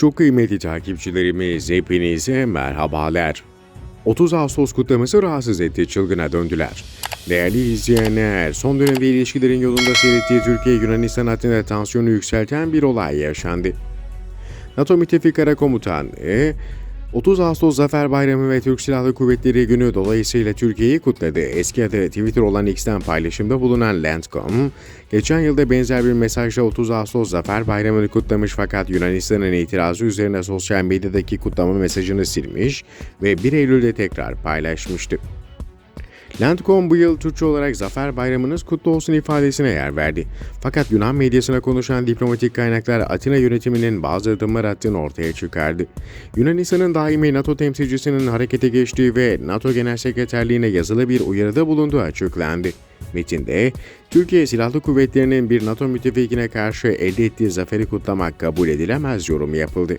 Çok kıymetli takipçilerimiz hepinize merhabalar. 30 Ağustos kutlaması rahatsız etti, çılgına döndüler. Değerli izleyenler, son dönemde ilişkilerin yolunda seyrettiği Türkiye-Yunanistan hattında tansiyonu yükselten bir olay yaşandı. NATO Müttefik Kara Komutanı 30 Ağustos Zafer Bayramı ve Türk Silahlı Kuvvetleri Günü dolayısıyla Türkiye'yi kutladı. Eski adı Twitter olan X'ten paylaşımda bulunan Landcom, geçen yılda benzer bir mesajla 30 Ağustos Zafer Bayramı'nı kutlamış fakat Yunanistan'ın itirazı üzerine sosyal medyadaki kutlama mesajını silmiş ve 1 Eylül'de tekrar paylaşmıştı. Landcom bu yıl Türkçe olarak Zafer Bayramınız kutlu olsun ifadesine yer verdi. Fakat Yunan medyasına konuşan diplomatik kaynaklar Atina yönetiminin bazı adımlar attığını ortaya çıkardı. Yunanistan'ın daimi NATO temsilcisinin harekete geçtiği ve NATO Genel Sekreterliğine yazılı bir uyarıda bulunduğu açıklandı. Metinde, Türkiye Silahlı Kuvvetleri'nin bir NATO müttefikine karşı elde ettiği zaferi kutlamak kabul edilemez yorum yapıldı.